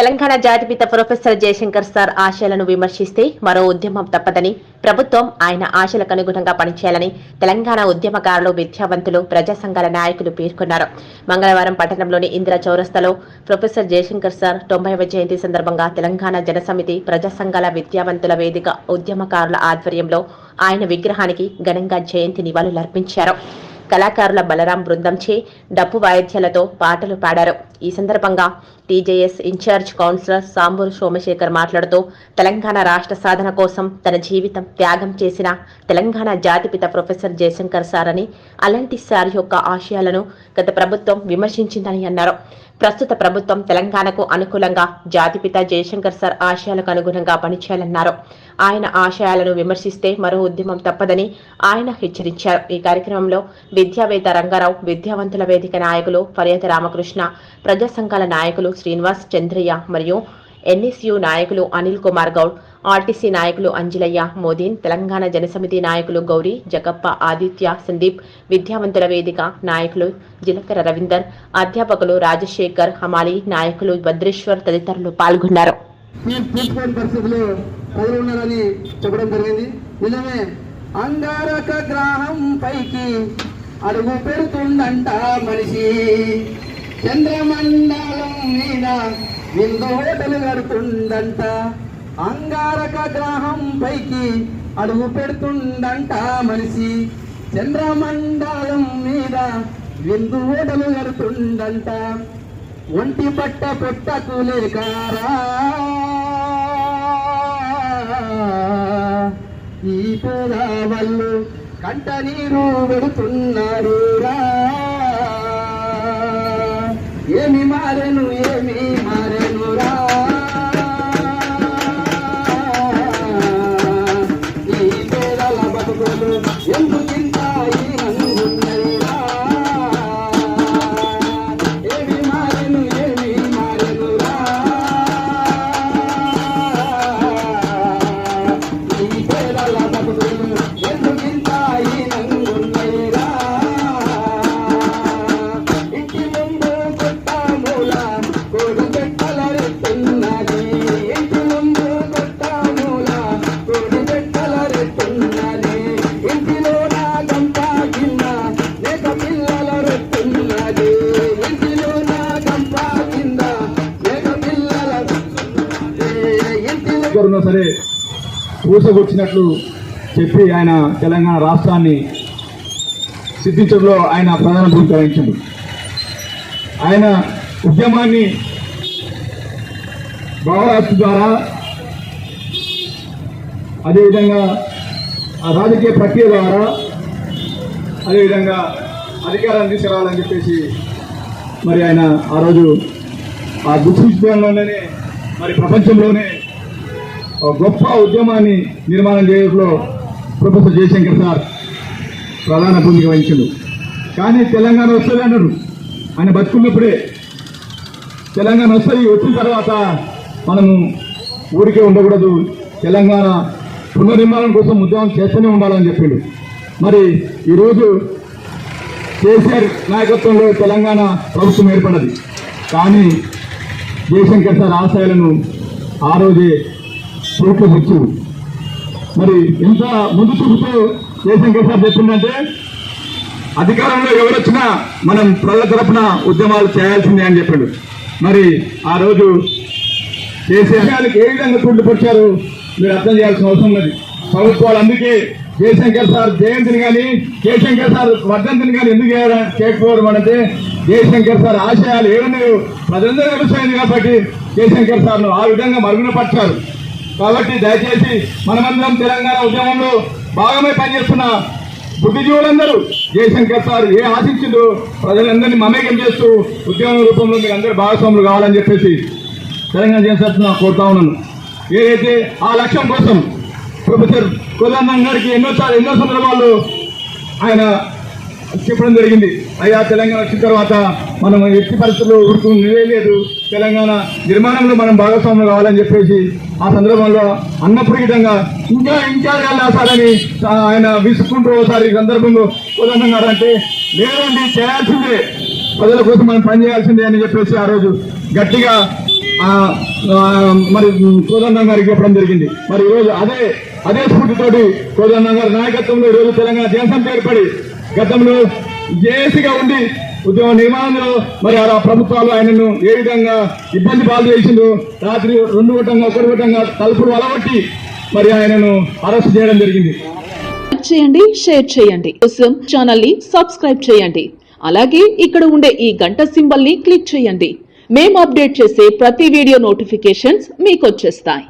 తెలంగాణ జాతిపిత professor Jayashankar sir ఆశయాలను విమర్శిస్తే మరో ఉద్యమం తప్పదని ప్రభుత్వం ఆయన ఆశలకు అనుగుణంగా పనిచేయాలని తెలంగాణ ఉద్యమకారులు విద్యావంతులు ప్రజా సంఘాల నాయకులు పేర్కొన్నారు. మంగళవారం పట్టణంలోని ఇందిరా చౌరస్తాలో ప్రొఫెసర్ జయశంకర్ సార్ తొంభైవ జయంతి సందర్భంగా తెలంగాణ జనసమితి ప్రజా సంఘాల విద్యావంతుల వేదిక ఉద్యమకారుల ఆధ్వర్యంలో ఆయన విగ్రహానికి ఘనంగా జయంతి నివాళులర్పించారు. కళాకారుల బలరాం బృందంచే డప్పు వాయిద్యాలతో పాటలు పాడారు. ఈ సందర్భంగా TJS incharge councillor Samburu Somashekar మాట్లాడుతూ తెలంగాణ రాష్ట్ర సాధన కోసం తన జీవితం త్యాగం చేసిన తెలంగాణ జాతిపిత ప్రొఫెసర్ జయశంకర్ సార్ అని అలాంటి సార్ యొక్క ఆశయాలను గత ప్రభుత్వం విమర్శించిందని అన్నారు. ప్రస్తుత ప్రభుత్వం తెలంగాణకు అనుకూలంగా జాతిపిత జయశంకర్ సార్ ఆశయాలకు అనుగుణంగా పనిచేయాలన్నారు. ఆయన ఆశయాలను విమర్శిస్తే మరో ఉద్యమం తప్పదని ఆయన హెచ్చరించారు. ఈ కార్యక్రమంలో విద్యావేత్త రంగారావు విద్యావంతుల వేదిక నాయకులు ఫర్యాద రామకృష్ణ ప్రజా సంఘాల నాయకులు శ్రీనివాస్ చంద్రయ్య మరియు ఎన్ఎస్యు నాయకులు అనిల్ కుమార్ గౌడ్ ఆర్టీసీ నాయకులు అంజలయ్య మోదీన్ తెలంగాణ జనసమితి నాయకులు గౌరీ జగప్ప ఆదిత్య సందీప్ విద్యావంతుల వేదిక నాయకులు జిలకర రవీందర్ అధ్యాపకులు రాజశేఖర్ హమాలి నాయకులు భద్రేశ్వర్ తదితరులు పాల్గొన్నారు. చెప్పడం జరిగింది. నిజమే అంగారక గ్రహం పైకి అడుగు పెడుతుందంట మనిషి. చంద్రమండలం మీద విందు హోటలు కడుతుందంట అంగారక గ్రహం పైకి అడుగు పెడుతుండంట మనిషి. చంద్రమండలం మీద విందు ఓడలు కడుతుందంట ఒంటి పట్ట పొట్టకు లేకారా ఈ వాళ్ళు కంట నీరు పెడుతున్నారు ఏమి ఏమి మారెను ఉన్నా సరే ఊసగొచ్చినట్లు చెప్పి ఆయన తెలంగాణ రాష్ట్రాన్ని సిద్ధించడంలో ఆయన ప్రధాన భూమిక వహించాడు. ఆయన ఉద్యమాన్ని భావరాష్ట్ర ద్వారా అదేవిధంగా ఆ రాజకీయ ప్రక్రియ ద్వారా అదేవిధంగా అధికారాన్ని తీసుకురావాలని చెప్పేసి మరి ఆయన ఆ రోజు ఆ గుర్తించడంలోనే మరి ప్రపంచంలోనే గొప్ప ఉద్యమాన్ని నిర్మాణం చేయడంలో ప్రొఫెసర్ జయశంకర్ సార్ ప్రధాన భూమిక వహించాడు కానీ తెలంగాణ వస్తుంది అన్నారు ఆయన బతుకున్నప్పుడే తెలంగాణ వస్తుంది వచ్చిన తర్వాత మనము ఊరికే ఉండకూడదు. తెలంగాణ పునర్నిర్మాణం కోసం ఉద్యమం చేస్తూనే ఉండాలని చెప్పిండు. మరి ఈరోజు కేసీఆర్ నాయకత్వంలో తెలంగాణ ప్రభుత్వం ఏర్పడ్డది కానీ జయశంకర్ సార్ ఆశయాలను ఆ రోజే చూడవచ్చు మరి ఎంత ముందు చూపుతూ దేశం సార్ చెప్పిందంటే అధికారంలో ఎవరొచ్చినా మనం ప్రజల తరపున ఉద్యమాలు చేయాల్సిందే అని చెప్పాడు. మరి ఆ రోజు కేసీఆర్ ఏ విధంగా తుండిపరిచారు మీరు అర్థం చేయాల్సిన అవసరం ఉన్నది. ప్రభుత్వాలు అందుకే జయశంకర్ సార్ జయంతిని కానీ జయశంకర్ సార్ వర్ధంతిని కానీ ఎందుకు చేయకపోవడం అంటే జయశంకర్ సార్ ఆశయాలు ఏమన్నాయో ప్రజలందరూ తెలుస్తాయింది కాబట్టి జయశంకర్ సార్ను ఆ విధంగా మరుగున పట్టారు. కాబట్టి దయచేసి మనమందరం తెలంగాణ ఉద్యమంలో భాగమే పనిచేస్తున్న బుద్ధిజీవులందరూ జయశంకర్ సార్ ఏ ఆశించిందో ప్రజలందరినీ మమేకం చేస్తూ ఉద్యమం రూపంలో మీరు అందరూ భాగస్వాములు కావాలని చెప్పేసి తెలంగాణ జనసత్వం కోరుతా ఉన్నాను. ఏదైతే ఆ లక్ష్యం కోసం ప్రొఫెసర్ కోదండం గారికి ఎన్నోసార్లు ఎన్నో సందర్భాల్లో ఆయన చెప్పడం జరిగింది. అయ్యా తెలంగాణ వచ్చిన తర్వాత మనం ఎట్టి పరిస్థితుల్లో ఊరుకు లేదు. తెలంగాణ నిర్మాణంలో మనం భాగస్వాములు కావాలని చెప్పేసి ఆ సందర్భంలో అన్నప్రీతంగా ఇంకా ఇంకా వెళ్ళా ఆయన విసుకుంటూ ఒకసారి ఈ సందర్భంలో గారు అంటే లేదండి చేయాల్సిందే. ప్రజల కోసం మనం పనిచేయాల్సిందే అని చెప్పేసి ఆ రోజు గట్టిగా మరి కోదండం గారికి చెప్పడం జరిగింది. మరి ఈరోజు అదే అదే స్ఫూర్తితోటి కోదండం గారి నాయకత్వంలో ఈరోజు తెలంగాణ జనసమితి ఏర్పడి గతంలో జేఏసీగా ఉండి ఉద్యమ నిర్మాణంలో మరి ఆ ప్రభుత్వాలు ఆయనను ఏ విధంగా ఇబ్బంది పాలు చేసిందో రాత్రి రెండు గొట్టంగా ఒకటి గొట్టంగా తలుపులు అలవట్టి మరి ఆయనను అరెస్ట్ చేయడం జరిగింది. చేయండి షేర్ చేయండి. కోసం ఛానల్ని సబ్స్క్రైబ్ చేయండి. అలాగే ఇక్కడ ఉండే ఈ గంట సింబల్ని క్లిక్ చేయండి. మేము అప్డేట్ చేసే ప్రతి వీడియో నోటిఫికేషన్స్ మీకు వచ్చేస్తాయి.